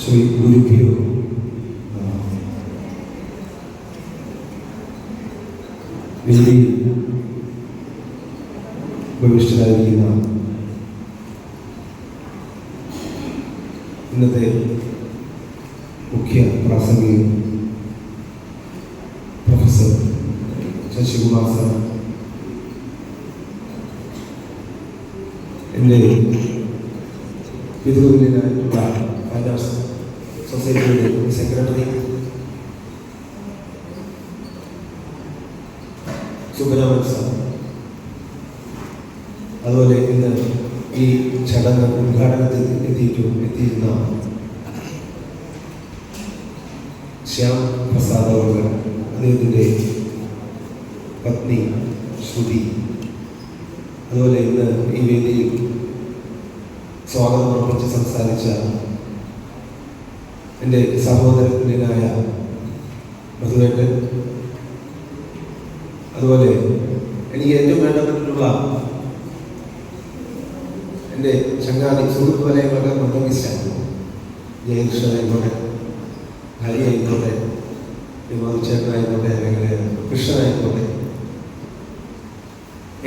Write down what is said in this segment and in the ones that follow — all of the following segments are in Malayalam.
ശ്രീ ഗുരുഭ്യോ വേദിയിൽ ഉപവിഷ്ടരായിരിക്കുന്ന ഇന്നത്തെ മുഖ്യ പ്രാസംഗികൻ പ്രൊഫസർ ശശികുമാർ സാർ എൻ്റെ പിതൃതുല്യനായിട്ടുള്ള ഫൈൻ ആർട്സ് സൊസൈറ്റിയുടെ സെക്രട്ടറി സുബ്രഹ്മണ്യ സാർ അതുപോലെ ഇന്ന് ഈ ചടങ്ങ് ഉദ്ഘാടനത്തിൽ എത്തിയിട്ടും എത്തിയിരുന്ന ശ്യാം പ്രസാദ് അവർ അദ്ദേഹത്തിന്റെ പത്നി ശ്രുതി അതുപോലെ ഇന്ന് ഈ വേദിയിൽ സ്വാഗതം ഉറപ്പിച്ച് സംസാരിച്ച എന്റെ സഹോദരനായ മധുവേട്ടൻ അതുപോലെ എനിക്ക് ഏറ്റവും വേണ്ടപ്പെട്ടിട്ടുള്ള എന്റെ ചങ്ങാതി സുഹൃത്ത് വലയങ്ങളുടെ മന്ദമിസ്റ്റാണ്. ജയകൃഷ്ണനായിക്കോട്ടെ ഹരി ആയിക്കോട്ടെ വിമോചേട്ടനായിക്കോട്ടെ അല്ലെങ്കിൽ കൃഷ്ണനായിക്കോട്ടെ.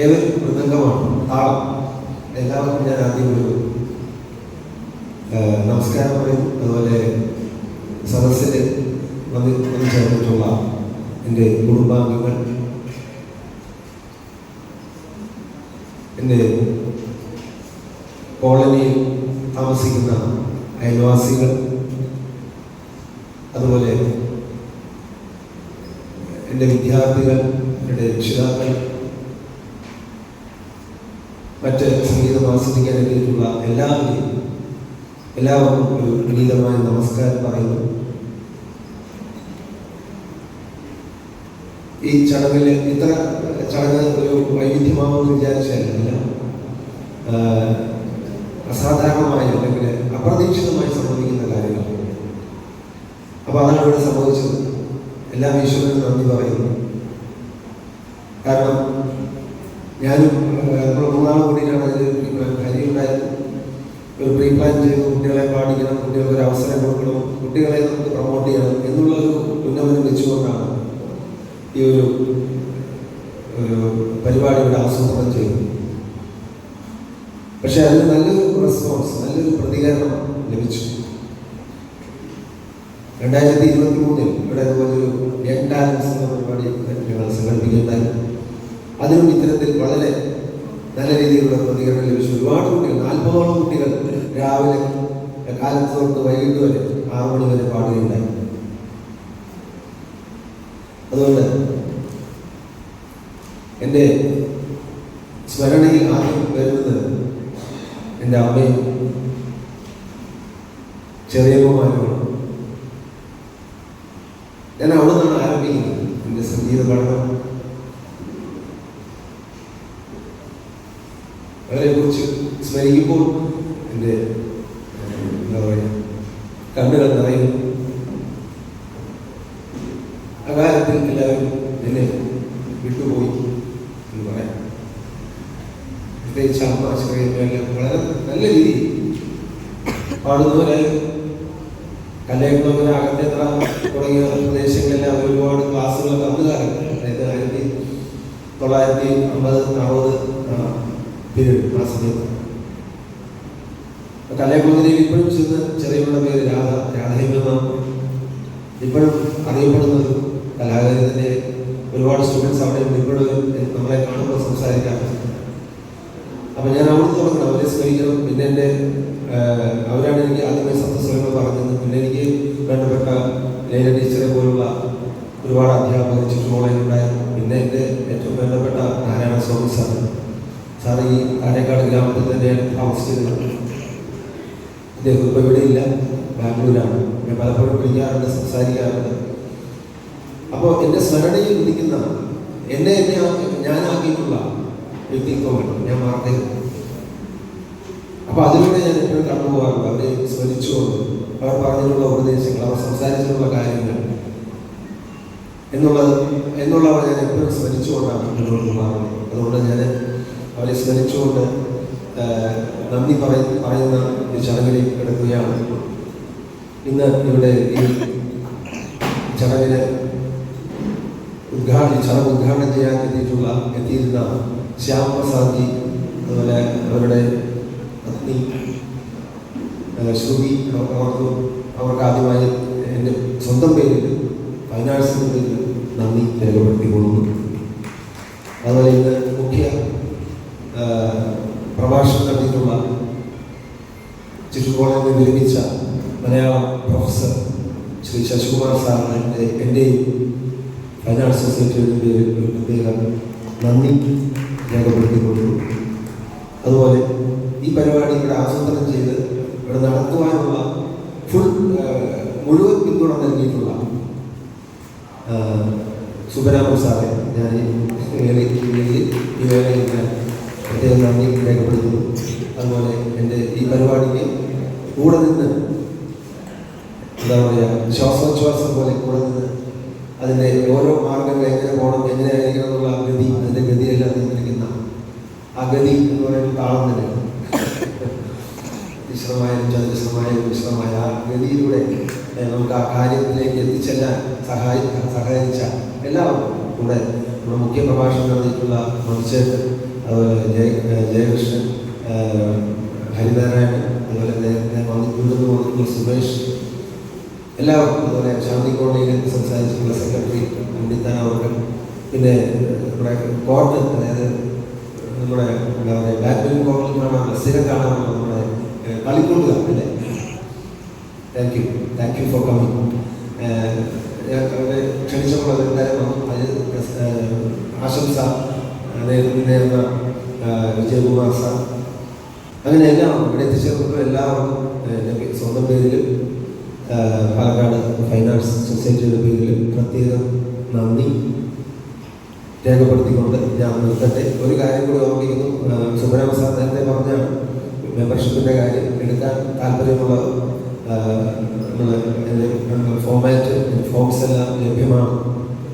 ഏതൊരു മൃദംഗമാണ്? താളം. എല്ലാവർക്കും ഞാൻ ആദ്യം ഒരു നമസ്കാരം അതുപോലെ സദസ്സിൽ വന്ന് വന്ന് ചേർന്നിട്ടുള്ള എന്റെ കുടുംബാംഗങ്ങൾ എന്റെ കോളനിയിൽ താമസിക്കുന്ന അയൽവാസികൾ അതുപോലെ എന്റെ വിദ്യാർത്ഥികൾ എന്റെ രക്ഷിതാക്കൾ മറ്റ് സംഗീതം ആസ്വദിക്കാൻ എത്തിയിട്ടുള്ള എല്ലാവരെയും എല്ലാവർക്കും ഒരു വിനീതമായ നമസ്കാരം പറയുന്നു. ഈ ചടങ്ങിൽ ഇത്ര ചടങ്ങ് ഒരു വൈവിധ്യമാവുമെന്ന് വിചാരിച്ചല്ല അസാധാരണമായ അല്ലെങ്കിൽ അപ്രതീക്ഷിതമായി സംഭവിക്കുന്ന കാര്യങ്ങൾ. അപ്പൊ അതാണ് ഇവിടെ സംഭവിച്ചത്. എല്ലാം ഈശ്വരനും നന്ദി പറയുന്നു. കാരണം ഞാനും നമ്മൾ മൂന്നാൾ കൂടിയിട്ടാണ് അതിൽ കാര്യമുണ്ടായത്. ഒരു പ്രീ പ്ലാൻ ചെയ്തു കുട്ടികളെ പാടിക്കണം കുട്ടികൾക്ക് ഒരു അവസരം കൊടുക്കണം കുട്ടികളെ നമുക്ക് പ്രൊമോട്ട് ചെയ്യണം എന്നുള്ള ഒരു ഉന്നമനം വെച്ചുകൊണ്ടാണ് ഈ ഒരു ഒരു പരിപാടി ഇവിടെ ആസൂത്രണം ചെയ്തു പക്ഷെ അതിന് നല്ലൊരു റെസ്പോൺസ് നല്ലൊരു പ്രതികരണം ലഭിച്ചു. രണ്ടായിരത്തി ഇരുപത്തി മൂന്നിൽ ഇവിടെ ഇതുപോലൊരു യങ് ടാലൻസ് എന്ന പരിപാടി ഞങ്ങൾ സംഘടിപ്പിക്കുന്നുണ്ടായിരുന്നു അതിനും ഇത്തരത്തിൽ വളരെ നല്ല രീതിയിലുള്ള പ്രതികരണം ലഭിച്ചു. ഒരുപാട് കുട്ടികൾ നാൽപ്പതോളം കുട്ടികൾ രാവിലെ കാലത്ത് തൊട്ട് വൈകിട്ട് വരെ ആറ് മണി വരെ പാടുകയുണ്ടായി അതുകൊണ്ട് എന്റെ സ്മരണയിൽ ആദ്യം വരുന്നത് എന്റെ അമ്മയും ചെറിയമ്മമാരുമാണ് ഞാൻ അവിടെ നിന്നാണ് ആരംഭിക്കുന്നത്. എന്റെ സംഗീത പഠനം. അവരെ കുറിച്ച് സ്മരിക്കുമ്പോൾ എന്റെ എന്താ പറയുക കണ്ണുകൾ നിറയും. അകാലത്തിൽ എല്ലാവരും എന്നെ വിട്ടുപോയി എന്ന് പറയാം. പ്രത്യേകിച്ച് അമ്മ ചെറിയെല്ലാം വളരെ നല്ല രീതിയിൽ പാടുന്നവരായി. കല്ലേക്കുളങ്ങര അകത്തേത്ര തുടങ്ങിയ പ്രദേശങ്ങളിലെല്ലാം ഒരുപാട് ക്ലാസ്സുകൾ അന്ന് അതായത് ആയിരത്തി തൊള്ളായിരത്തി അമ്പത് അറുപത് പീരീഡ് ആ സമയത്ത് ഇപ്പോഴും ചെന്ന് ചെറിയുള്ള പേര് രാധ രാധയെന്ന ഇപ്പോഴും അറിയപ്പെടുന്ന ഒരു കലാകാരി തന്നെ ഒരുപാട് സ്റ്റുഡൻസ് അവിടെ ഇപ്പോഴും നമ്മളെ കാണുമ്പോൾ സംസാരിക്കാറുണ്ട്. അപ്പൊ ഞാൻ അവിടെ തുടങ്ങണം. അവരെ സ്മരിക്കണം പിന്നെ എന്റെ ആഹ്, അവരാണ് എനിക്ക് ആദ്യമായി സത്യസ്വരങ്ങൾ പറഞ്ഞത് പിന്നെ എനിക്ക് വേണ്ടപ്പെട്ട ലൈല ടീച്ചറെ പോലുള്ള ഒരുപാട് അധ്യാപകർ ചുറ്റുമുള്ളതിനുണ്ടായിരുന്നു പിന്നെ എന്റെ ഏറ്റവും വേണ്ടപ്പെട്ട നാരായണ സ്വാമി സാർ സാർ ഈ ആനേക്കാട് ഗ്രാമത്തിൽ തന്നെയാണ് താമസിച്ചിരുന്നത്. അദ്ദേഹം ഇപ്പോൾ ഇവിടെ ഇല്ല. ബാംഗ്ലൂരാണ്. ഞാൻ പലപ്പോഴും വിളിക്കാറുണ്ട് സംസാരിക്കാറുണ്ട്. അപ്പോൾ എന്റെ സ്മരണയിൽ ഇരിക്കുന്ന എന്നെ എന്നെ ഞാനാക്കിയിട്ടുള്ള വ്യക്തിത്വമാണ് ഞാൻ വാർത്തയിൽ അപ്പോൾ അതിലൂടെ ഞാൻ എപ്പോഴും കടന്നു പോകാറുണ്ട് അവരെ സ്മരിച്ചുകൊണ്ട് അവർ പറഞ്ഞിട്ടുള്ള ഉപദേശങ്ങൾ അവർ സംസാരിച്ചിട്ടുള്ള കാര്യങ്ങൾ എന്നുള്ളത് എന്നുള്ളവ ഞാൻ എപ്പോഴും സ്മരിച്ചുകൊണ്ടാണ് മുന്നോട്ട് പോകാറുള്ളത് അതുകൊണ്ട് ഞാൻ അവരെ സ്മരിച്ചുകൊണ്ട് നന്ദി പറയ പറയുന്ന ഒരു ചടങ്ങിലേക്ക് കിടക്കുകയാണ്. ഇന്ന് ഇവിടെ ഈ ചടങ്ങിന് ഉദ്ഘാടനം ചടങ്ങ് ഉദ്ഘാടനം ചെയ്യാൻ എത്തിയിട്ടുള്ള എത്തിയിരുന്ന ശ്യാമപ്രസാദ്ജി അതുപോലെ അവരുടെ പത്നി ശ്രുതി അവർക്ക് അവർക്ക് ആദ്യമായി എന്റെ സ്വന്തം പേരിൽ ഫൈനാൻസിന്റെ പേരിൽ നന്ദി രേഖപ്പെടുത്തിക്കൊള്ളുന്നു. സാറിന്റെ എന്റെയും ഫൈനാൻസ് സൊസൈറ്റിയുടെ ഒരു പ്രത്യേക നന്ദി രേഖപ്പെടുത്തിക്കൊണ്ടു അതുപോലെ ഈ പരിപാടി ഇവിടെ ആസൂത്രണം ചെയ്ത് ഇവിടെ നടത്തുവാനുള്ള ഫുൾ മുഴുവൻ പിന്തുണ നൽകിയിട്ടുള്ള സുബരാമൻ സാറെ ഞാൻ ഈ വേളയിൽ ഞാൻ പ്രത്യേകം നന്ദി രേഖപ്പെടുത്തുന്നു. അതുപോലെ എന്റെ ഈ പരിപാടിക്ക് കൂടെ നിന്ന് എന്താ പറയുക ശ്വാസോച്ഛ്വാസം പോലെ കൂടെ നിന്ന് അതിന്റെ ഓരോ മാർഗങ്ങൾ എങ്ങനെ പോകണം എങ്ങനെ അയക്കണം എന്നുള്ള ഗതി അതിന്റെ ഗതിയെല്ലാം നിയന്ത്രിക്കുന്ന ആ ഗതി എന്ന് പറയുന്നത് താളം തന്നെയാണ് വിശ്രമായാലും ചതുരശ്രമായാലും വിശ്രമായ ആ ഗതിയിലൂടെ നമുക്ക് ആ കാര്യത്തിലേക്ക് എത്തിച്ചെല്ലാൻ സഹായി സഹകരിച്ച എല്ലാവർക്കും കൂടെ നമ്മുടെ മുഖ്യ പ്രഭാഷണം നടത്തിയിട്ടുള്ള മനുഷ്യൻ അതുപോലെ ജയ ജയകൃഷ്ണൻ ഹരിനാരായണൻ അതുപോലെ വന്നിട്ടുണ്ടെന്ന് വന്നിട്ടുള്ള സുമേഷ് എല്ലാവർക്കും അതുപോലെ ശാന്തി കോളനിയിൽ സംസാരിച്ചിട്ടുള്ള സെക്രട്ടറി പണ്ഡിത്താൻ അവർക്ക് പിന്നെ നമ്മുടെ കോർട്ട് അതായത് നമ്മുടെ എന്താ പറയുക ബാഡ്മിന്റൺ കോർട്ടിൽ കാണാനുള്ള സ്ഥിരം കാണാനുള്ള നമ്മുടെ കളിക്കൂട്ടുകാർ അല്ലേ? Thank you thank you for coming ക്ഷണിച്ചപ്പോൾ അതിന് ആശംസ നേരുന്ന വിജയകുമാർ സാർ. അങ്ങനെ എല്ലാം ഇവിടെ എത്തിച്ചേർന്നപ്പോൾ എല്ലാവർക്കും രേഖപ്പെടുത്തിക്കൊണ്ട് ഞാൻ നിർത്തട്ടെ ഒരു കാര്യം കൂടി ഓർമ്മിക്കുന്നു. സുബ്രഹ്മ സാർ നേരത്തെ പറഞ്ഞാണ് മെമ്പർഷിപ്പിന്റെ കാര്യം എടുക്കാൻ താല്പര്യമുള്ള ഫോമാറ്റ് ഫോംസ് എല്ലാം ലഭ്യമാണ്.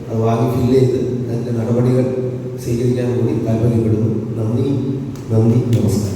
അത് വാങ്ങി ഫില്ല് ചെയ്ത് അതിന്റെ നടപടികൾ സ്വീകരിക്കാൻ കൂടി താല്പര്യപ്പെടുന്നു. നന്ദി നന്ദി നമസ്കാരം.